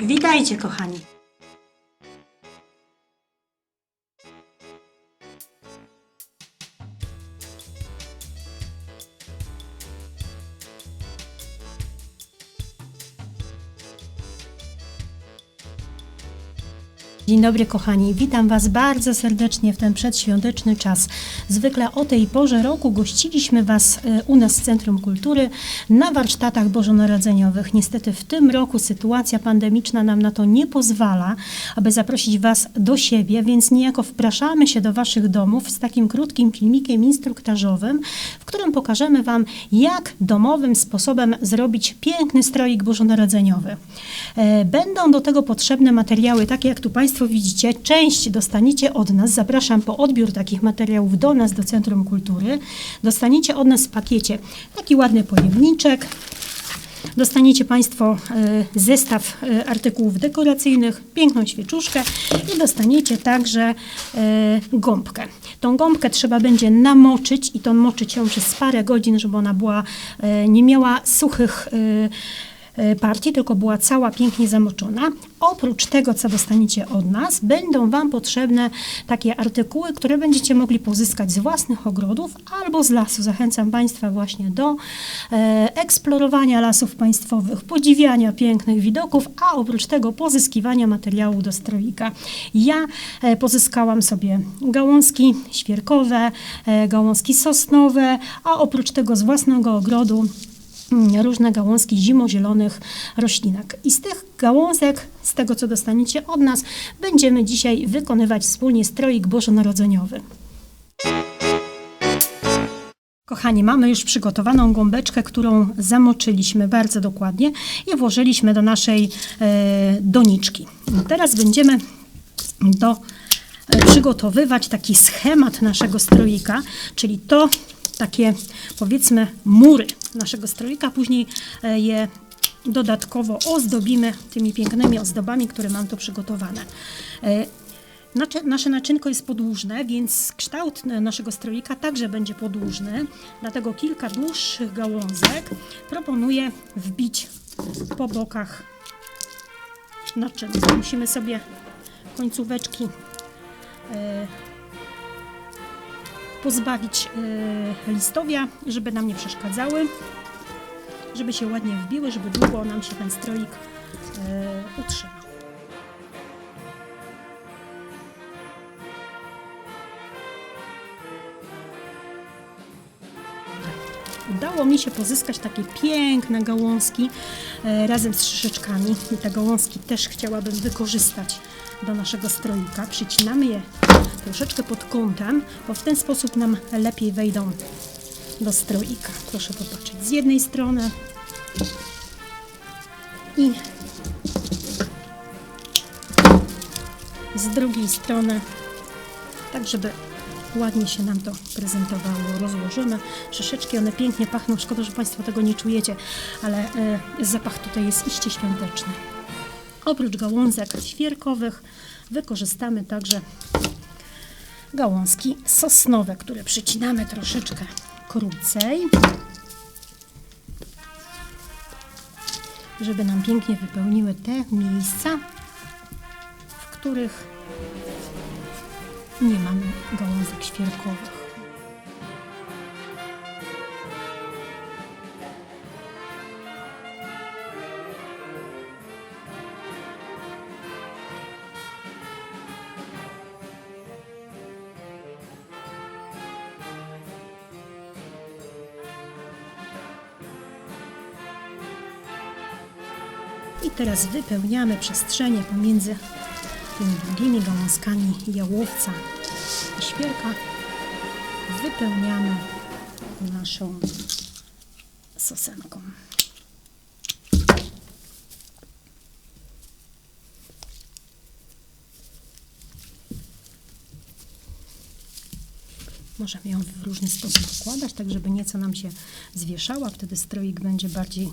Witajcie, kochani. Dzień dobry, kochani. Witam Was bardzo serdecznie w ten przedświąteczny czas. Zwykle o tej porze roku gościliśmy Was e, u nas w Centrum Kultury na warsztatach bożonarodzeniowych. Niestety w tym roku sytuacja pandemiczna nam na to nie pozwala, aby zaprosić Was do siebie, więc niejako wpraszamy się do Waszych domów z takim krótkim filmikiem instruktażowym, w którym pokażemy Wam, jak domowym sposobem zrobić piękny stroik bożonarodzeniowy. E, Będą do tego potrzebne materiały, takie jak tu Państwo widzicie. Część dostaniecie od nas. Zapraszam po odbiór takich materiałów do nas, do Centrum Kultury. Dostaniecie od nas w pakiecie taki ładny pojemniczek. Dostaniecie Państwo e, zestaw e, artykułów dekoracyjnych, piękną świeczuszkę i dostaniecie także e, gąbkę. Tą gąbkę trzeba będzie namoczyć i to moczyć ją przez parę godzin, żeby ona była, nie miała suchych partii, tylko była cała pięknie zamoczona. Oprócz tego, co dostaniecie od nas, będą Wam potrzebne takie artykuły, które będziecie mogli pozyskać z własnych ogrodów albo z lasu. Zachęcam Państwa właśnie do e, eksplorowania lasów państwowych, podziwiania pięknych widoków, a oprócz tego pozyskiwania materiału do stroika. Ja e, pozyskałam sobie gałązki świerkowe, e, gałązki sosnowe, a oprócz tego z własnego ogrodu różne gałązki zimozielonych roślinek. I z tych gałązek, z tego co dostaniecie od nas, będziemy dzisiaj wykonywać wspólnie stroik bożonarodzeniowy. Kochani, mamy już przygotowaną gąbeczkę, którą zamoczyliśmy bardzo dokładnie i włożyliśmy do naszej e, doniczki. Teraz będziemy do, e, przygotowywać taki schemat naszego stroika, czyli to takie powiedzmy mury naszego stroika. Później e, je dodatkowo ozdobimy tymi pięknymi ozdobami, które mam tu przygotowane. E, nasze naczynko jest podłużne, więc kształt e, naszego stroika także będzie podłużny. Dlatego kilka dłuższych gałązek proponuję wbić po bokach naczynka. Musimy sobie końcóweczki pozbawić e, listowia, żeby nam nie przeszkadzały, żeby się ładnie wbiły, żeby długo nam się ten stroik e, utrzymał. Udało mi się pozyskać takie piękne gałązki e, razem z szyszeczkami. I te gałązki też chciałabym wykorzystać do naszego stroika. Przycinamy je troszeczkę pod kątem, bo w ten sposób nam lepiej wejdą do stroika. Proszę popatrzeć z jednej strony i z drugiej strony, tak żeby ładnie się nam to prezentowało. Rozłożymy szyszeczki, one pięknie pachną. Szkoda, że Państwo tego nie czujecie, ale e, zapach tutaj jest iście świąteczny. Oprócz gałązek świerkowych wykorzystamy także gałązki sosnowe, które przycinamy troszeczkę krócej, żeby nam pięknie wypełniły te miejsca, w których nie mamy gałązek świerkowych. I teraz wypełniamy przestrzenie pomiędzy tymi długimi gałązkami jałowca i świerka. Wypełniamy naszą sosenką. Możemy ją w różny sposób układać, tak żeby nieco nam się zwieszała. Wtedy stroik będzie bardziej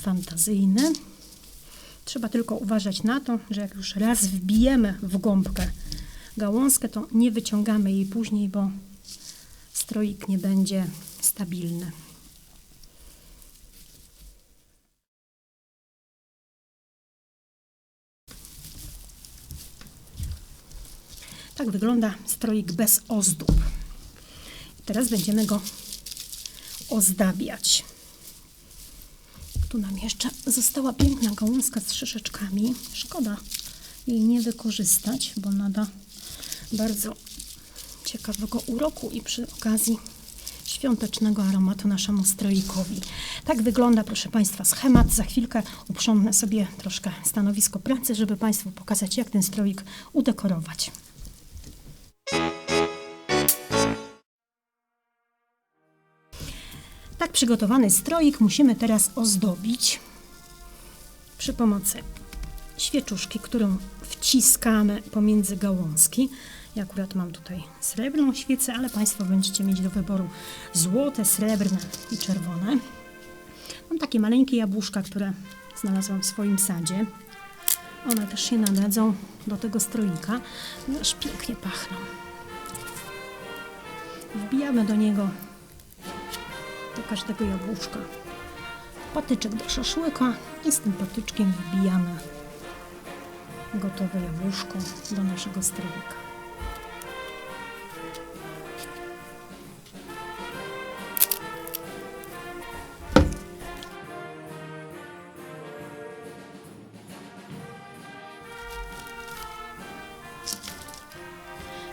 fantazyjny. Trzeba tylko uważać na to, że jak już raz wbijemy w gąbkę gałązkę, to nie wyciągamy jej później, bo stroik nie będzie stabilny. Tak wygląda stroik bez ozdób. Teraz będziemy go ozdabiać. Tu nam jeszcze została piękna gałązka z szyszeczkami. Szkoda jej nie wykorzystać, bo nada bardzo ciekawego uroku i przy okazji świątecznego aromatu naszemu stroikowi. Tak wygląda, proszę Państwa, schemat. Za chwilkę uprzątnę sobie troszkę stanowisko pracy, żeby Państwu pokazać, jak ten stroik udekorować. Przygotowany stroik musimy teraz ozdobić przy pomocy świeczuszki, którą wciskamy pomiędzy gałązki. Ja akurat mam tutaj srebrną świecę, ale Państwo będziecie mieć do wyboru złote, srebrne i czerwone. Mam takie maleńkie jabłuszka, które znalazłam w swoim sadzie. One też się nadadzą do tego stroika, aż pięknie pachną. Wbijamy do niego, do każdego jabłuszka, patyczek do szaszłyka i z tym patyczkiem wbijamy gotowe jabłuszko do naszego stroika.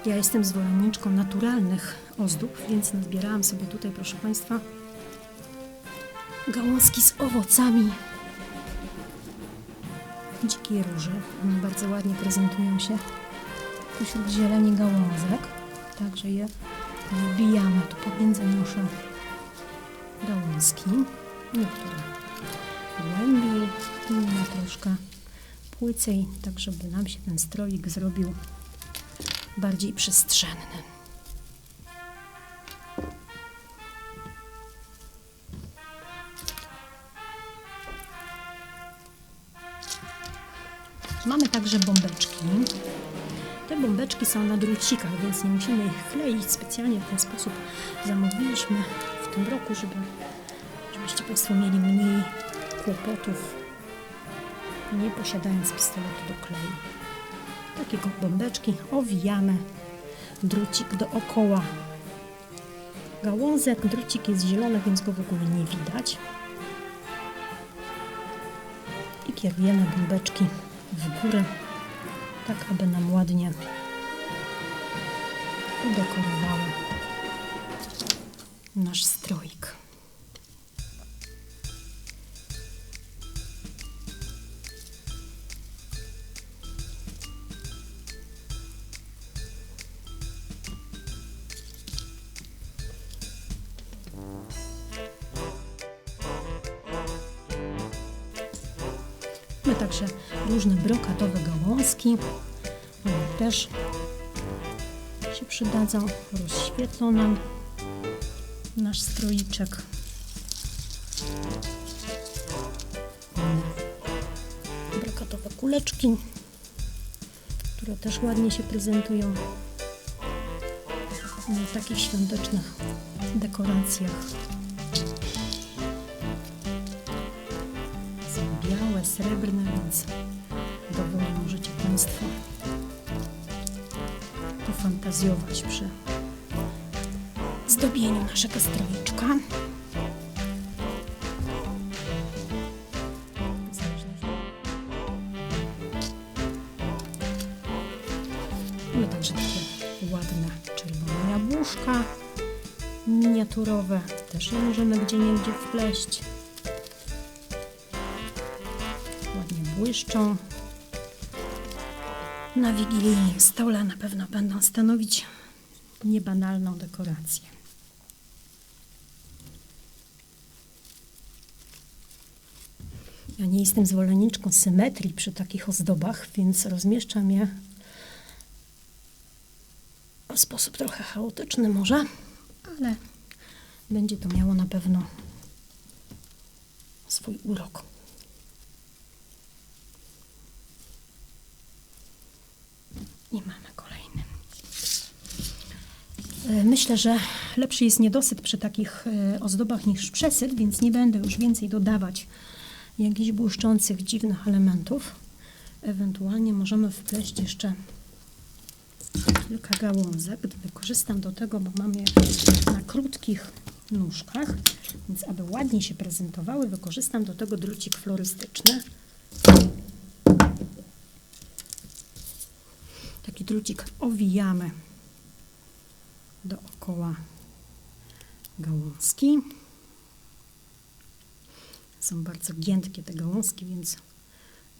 Ja jestem zwolenniczką naturalnych ozdób, więc nazbierałam sobie tutaj, proszę Państwa, gałązki z owocami dzikiej róży. One bardzo ładnie prezentują się pośród zieleni gałązek. Także je wbijamy tu pomiędzy nasze gałązki. Niektóre głębiej, inne troszkę płycej, tak żeby nam się ten stroik zrobił bardziej przestrzenny. Mamy także bombeczki. Te bombeczki są na drucikach, więc nie musimy ich kleić specjalnie w ten sposób. Zamówiliśmy w tym roku, żeby, żebyście Państwo mieli mniej kłopotów, nie posiadając pistoletu do kleju. Takiego bombeczki owijamy drucik dookoła gałązek. Drucik jest zielony, więc go w ogóle nie widać. I kierujemy bombeczki w górę, tak aby nam ładnie udekorowały nasz stroik. Mamy także różne brokatowe gałązki. One też się przydadzą. Rozświetlą nam nasz stroiczek. Brokatowe kuleczki, które też ładnie się prezentują w takich świątecznych dekoracjach. Srebrne, więc dowolnie możecie Państwo pofantazjować przy zdobieniu naszego stroiczka. Mamy także takie ładne czerwone jabłuszka miniaturowe. Też je możemy gdzie niegdzie wpleść. Błyszczą. Na wigilijnym stole na pewno będą stanowić niebanalną dekorację. Ja nie jestem zwolenniczką symetrii przy takich ozdobach, więc rozmieszczam je w sposób trochę chaotyczny może, ale będzie to miało na pewno swój urok. I mamy kolejny. E, Myślę, że lepszy jest niedosyt przy takich e, ozdobach niż przesyt, więc nie będę już więcej dodawać jakichś błyszczących, dziwnych elementów. Ewentualnie możemy wpleść jeszcze kilka gałązek. Wykorzystam do tego, bo mam je na krótkich nóżkach, więc aby ładnie się prezentowały, wykorzystam do tego drucik florystyczny. Taki drucik owijamy dookoła gałązki. Są bardzo giętkie te gałązki, więc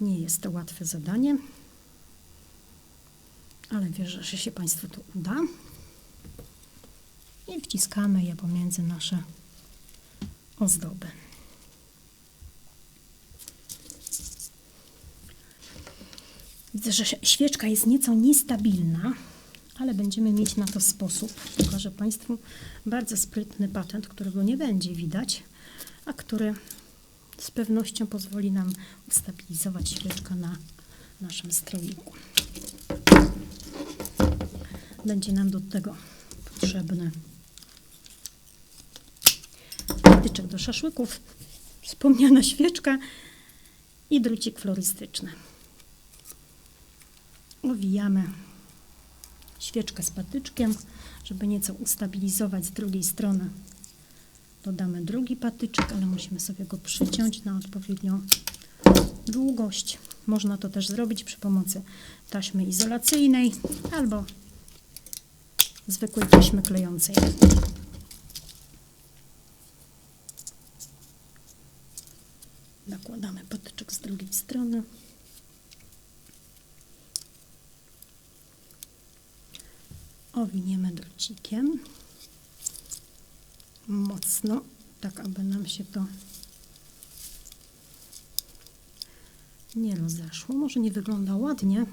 nie jest to łatwe zadanie. Ale wierzę, że się Państwu to uda. I wciskamy je pomiędzy nasze ozdoby. Widzę, że świeczka jest nieco niestabilna, ale będziemy mieć na to sposób. Pokażę Państwu bardzo sprytny patent, którego nie będzie widać, a który z pewnością pozwoli nam ustabilizować świeczkę na naszym stroiku. Będzie nam do tego potrzebny patyczek do szaszłyków, wspomniana świeczka i drucik florystyczny. Owijamy świeczkę z patyczkiem, żeby nieco ustabilizować z drugiej strony. Dodamy drugi patyczek, ale musimy sobie go przyciąć na odpowiednią długość. Można to też zrobić przy pomocy taśmy izolacyjnej albo zwykłej taśmy klejącej. Nakładamy patyczek z drugiej strony. Owiniemy drucikiem mocno, tak aby nam się to nie rozeszło. Może nie wygląda ładnie,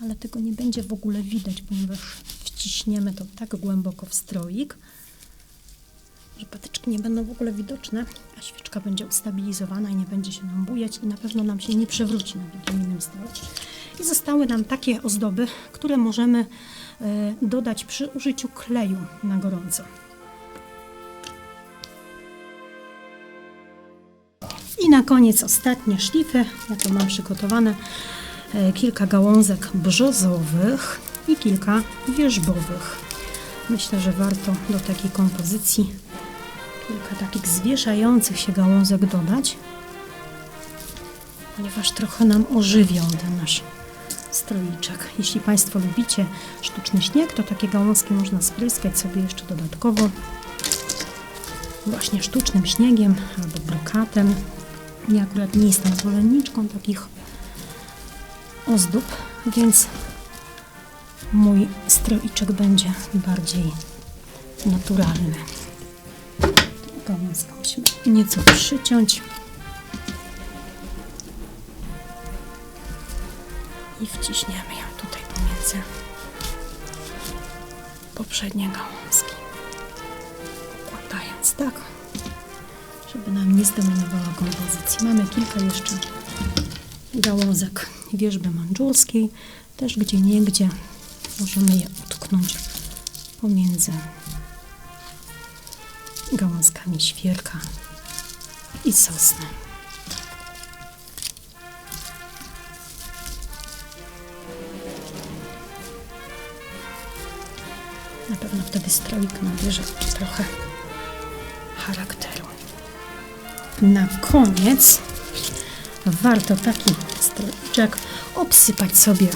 ale tego nie będzie w ogóle widać, ponieważ wciśniemy to tak głęboko w stroik, że patyczki nie będą w ogóle widoczne, a świeczka będzie ustabilizowana i nie będzie się nam bujać i na pewno nam się nie przewróci na drugim innym stole. I zostały nam takie ozdoby, które możemy e, dodać przy użyciu kleju na gorąco. I na koniec ostatnie szlify. Ja tu mam przygotowane e, kilka gałązek brzozowych i kilka wierzbowych. Myślę, że warto do takiej kompozycji kilka takich zwieszających się gałązek dodać, ponieważ trochę nam ożywią ten nasz stroiczek. Jeśli Państwo lubicie sztuczny śnieg, to takie gałązki można spryskać sobie jeszcze dodatkowo właśnie sztucznym śniegiem albo brokatem. Ja akurat nie jestem zwolenniczką takich ozdób, więc mój stroiczek będzie bardziej naturalny. Gałązkę musimy nieco przyciąć i wciśniemy ją tutaj pomiędzy poprzednie gałązki. Układając tak, żeby nam nie zdominowała kompozycji. Mamy kilka jeszcze gałązek wierzby mandżurskiej, też gdzie niegdzie możemy je utknąć pomiędzy gałązkami świerka i sosny. Na pewno wtedy stroik nabierze trochę charakteru. Na koniec warto taki stroiczek obsypać sobie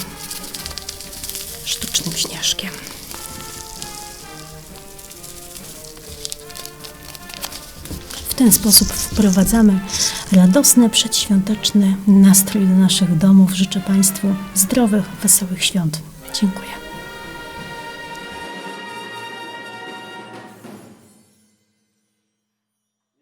sztucznym śnieżkiem. W ten sposób wprowadzamy radosny, przedświąteczny nastrój do naszych domów. Życzę Państwu zdrowych, wesołych świąt. Dziękuję.